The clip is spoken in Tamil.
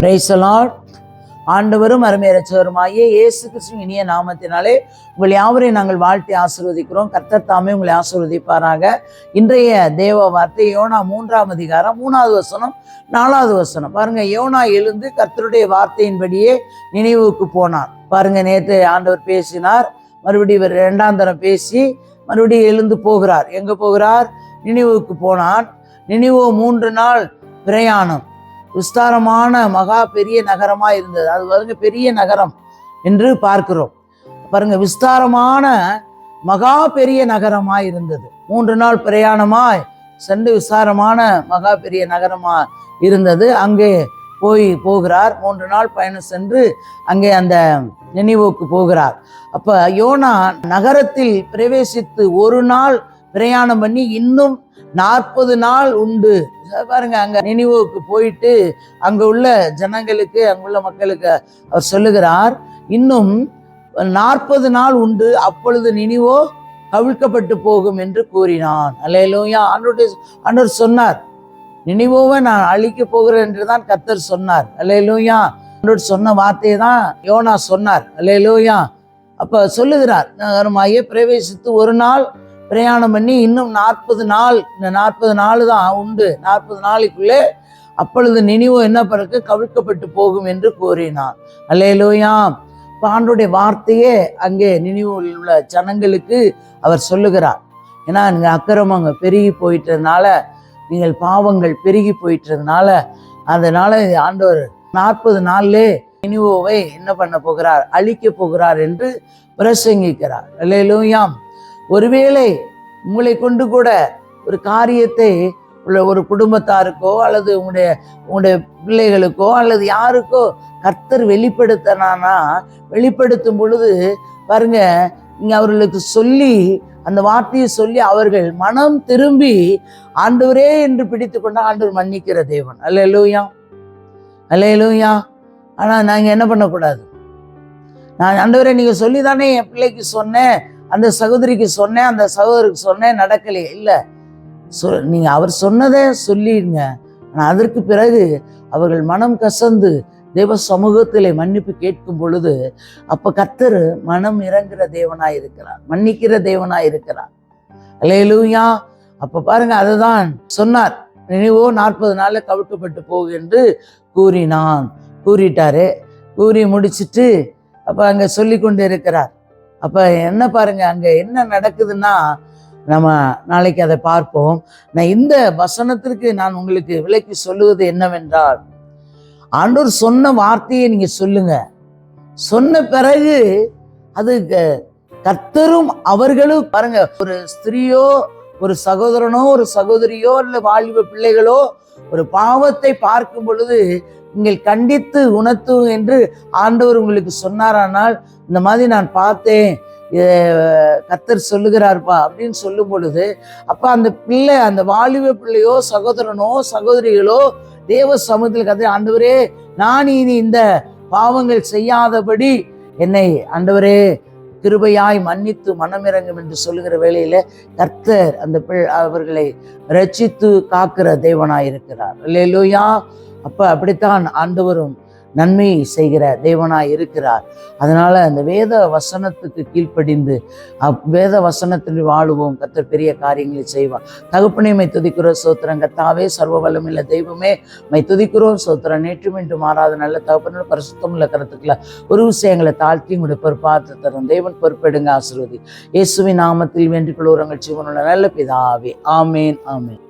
பிரைசலாட் ஆண்டவரும் அருமையரச்சவருமாகிய இயேசு கிருஷ்ணன் இனிய நாமத்தினாலே உங்கள் யாவரையும் நாங்கள் வாழ்த்தி ஆசிர்வதிக்கிறோம். கர்த்தர் தாமே உங்களை ஆசிர்வதிப்பாராக. இன்றைய தேவ வார்த்தை யோனா மூன்றாம் அதிகாரம் மூணாவது வசனம் நாலாவது வசனம். பாருங்க யோனா எழுந்து கர்த்தருடைய வார்த்தையின்படியே நினைவுக்கு போனார். பாருங்க நேற்று ஆண்டவர் பேசினார். மறுபடியும் இவர் இரண்டாம் தரம் பேசி மறுபடியும் எழுந்து போகிறார். எங்க போகிறார்? நினைவுக்கு போனான் நினைவு மூன்று நாள் பிரயாணம். விஸ்தாரமான மகா பெரிய நகரமாக இருந்தது. அது பாருங்க பெரிய நகரம் என்று பார்க்கிறோம். பாருங்க விஸ்தாரமான மகா பெரிய நகரமாக இருந்தது. மூன்று நாள் பிரயாணமாய் சென்று விஸ்தாரமான மகா பெரிய நகரமாக இருந்தது. அங்கே போய் போகிறார். மூன்று நாள் பயணம் சென்று அங்கே அந்த நினைவுக்கு போகிறார். அப்போ யோனா நகரத்தில் பிரவேசித்து ஒரு நாள் பிரயாணம் பண்ணி இன்னும் நாற்பது நாள் உண்டு. பாருங்க அங்க நினைவுக்கு போயிட்டு அங்க உள்ள ஜனங்களுக்கு அங்குள்ள மக்களுக்கு அவர் சொல்லுகிறார் இன்னும் நாற்பது நாள் உண்டு. அப்பொழுது நினைவோ கவிழ்க்கப்பட்டு போகும் என்று கூறினான். அல்லையிலோயா ஆண்டோடைய ஆண்டவர் சொன்னார் நினைவோவை நான் அழிக்க போகிறேன் என்று தான் கத்தர் சொன்னார். அல்லையிலோயா ஆண்டவர் சொன்ன வார்த்தையை தான் யோனா சொன்னார். அல்லையிலோயா அப்ப சொல்லுகிறார் நகரமாகிய பிரவேசித்து ஒரு நாள் பிரயாணம் பண்ணி இன்னும் நாற்பது நாள் இந்த நாற்பது நாள் தான் உண்டு. நாற்பது நாளைக்குள்ளே அப்பொழுது நினைவு என்ன பிறகு கவிழ்க்கப்பட்டு போகும் என்று கூறினான். அல்லையிலோயாம் பாண்டுடைய ஆண்டுடைய வார்த்தையே அங்கே நினைவில் உள்ள ஜனங்களுக்கு அவர் சொல்லுகிறார். ஏன்னா நீங்கள் அக்கிரமங்க பெருகி போயிட்டதுனால நீங்கள் பாவங்கள் பெருகி போயிட்டதுனால அதனால ஆண்டவர் நாற்பது நாள்லே நினைவோவை என்ன பண்ண போகிறார்? அழிக்க போகிறார் என்று பிரசங்கிக்கிறார். அல்லையிலோயாம் ஒருவேளை உங்களை கொண்டு கூட ஒரு காரியத்தை உள்ள ஒரு குடும்பத்தாருக்கோ அல்லது உங்களுடைய உங்களுடைய பிள்ளைகளுக்கோ அல்லது யாருக்கோ கர்த்தர் வெளிப்படுத்தினானா வெளிப்படுத்தும் பொழுது பாருங்க இங்கே அவர்களுக்கு சொல்லி அந்த வார்த்தையை சொல்லி அவர்கள் மனம் திரும்பி ஆண்டவரே என்று பிடித்து கொண்ட ஆண்டவர் மன்னிக்கிற தேவன். அல்ல லூயா அல்ல லூயா ஆனால் நாங்கள் என்ன பண்ணக்கூடாது? நான் ஆண்டவரே நீங்கள் சொல்லி தானே என் பிள்ளைக்கு சொன்னேன். அந்த சகோதரிக்கு சொன்னேன் அந்த சகோதரிக்கு சொன்னேன் நடக்கலையே. இல்லை சொ நீங்கள் அவர் சொன்னதை சொல்லிடுங்க. ஆனால் அதற்கு பிறகு அவர்கள் மனம் கசந்து தேவ சமூகத்தில் மன்னிப்பு கேட்கும் பொழுது அப்போ கத்தர் மனம் இறங்குற தேவனாக இருக்கிறார் மன்னிக்கிற தேவனாக இருக்கிறார். அலையலூயா அப்போ பாருங்க அதுதான் சொன்னார். நினைவோ நாற்பது நாளில் கவிழ்க்கப்பட்டு போகு என்று கூறினான். கூறிட்டாரு. கூறி முடிச்சுட்டு அப்போ அங்கே சொல்லி கொண்டு இருக்கிறார் அப்போ என்ன பாருங்க அங்கே என்ன நடக்குதுன்னா நம்ம நாளைக்கு அதை பார்ப்போம். நான் இந்த வசனத்திற்கு நான் உங்களுக்கு விளக்கி சொல்லுவது என்னவென்றால் ஆண்டோர் சொன்ன வார்த்தையை நீங்கள் சொல்லுங்க. சொன்ன பிறகு அது க- அவர்களும் பாருங்க ஒரு ஸ்திரியோ ஒரு சகோதரனோ ஒரு சகோதரியோ இல்லை வாலிப பிள்ளைகளோ ஒரு பாவத்தை பார்க்கும் பொழுது நீங்கள் கண்டித்து உணர்த்து என்று ஆண்டவர் உங்களுக்கு சொன்னாரானால் இந்த மாதிரி நான் பார்த்தேன் கத்தர் சொல்லுகிறார்ப்பா அப்படின்னு சொல்லும் பொழுது அப்போ அந்த பிள்ளை அந்த வாலிப பிள்ளையோ சகோதரனோ சகோதரிகளோ தேவ சமூகத்தில் கதை ஆண்டவரே நான் இனி இந்த பாவங்கள் செய்யாதபடி என்னை ஆண்டவரே கிருபையாய் மன்னித்து மனமிறங்கும் என்று சொல்லுகிற வேளையில கர்த்தர் அந்த பிள் அவர்களை ரட்சித்து காக்கிற தேவனாய் இருக்கிறார் இல்லையா அப்ப அப்படித்தான் ஆண்டவரும் நன்மையை செய்கிற தேவனாய் இருக்கிறார். அதனால அந்த வேத வசனத்துக்கு கீழ்ப்படிந்து அப் வேத வசனத்தில் வாழுவோம். கத்தர் பெரிய காரியங்களை செய்வார். தகுப்பனை மை துதிக்கிறோம் சோத்திரம். கத்தாவே சர்வ வல்லமில்ல தெய்வமே மை துதிக்கிறோம் சோத்திரம். நேற்று மீண்டும் மாறாத நல்ல தகப்பனோட பரிசுத்தம் உள்ள கருத்துக்களை ஒரு விஷயங்களை தாழ்த்தி உங்களுடைய பொறுப்பார்த்து தரும். தேவன் பொறுப்பெடுங்க ஆசிர்வதி. இயேசுவின் நாமத்தில் வேண்டிக் கொள்வோர் ஜீவனுள்ள நல்ல பிதாவே. ஆமேன் ஆமேன்.